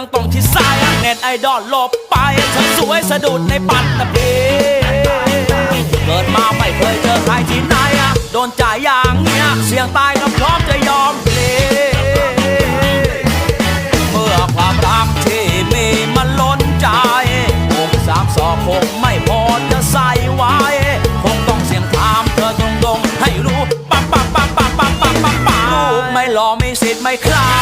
ยังตรงที่สายเน็ตไอดอลลบไปฉันสวยสะดุดในปัตตภีเกิดมาไม่เคยเจอใครที่ไหนอะโดนใจอย่างเนี้ยเสียงตายก็พร้อมจะยอมเพลเมื่อความรักที่มีมันล้นใจหกสามสองคงไม่พอจะใส่ไว้ คงต้องเสียงถามเธอตรงๆให้รู้ปั๊บปั๊บปั๊บปั๊บปั๊บปั๊บปั๊บลูกไม่หล่อไม่สิทธิ์ไม่คลา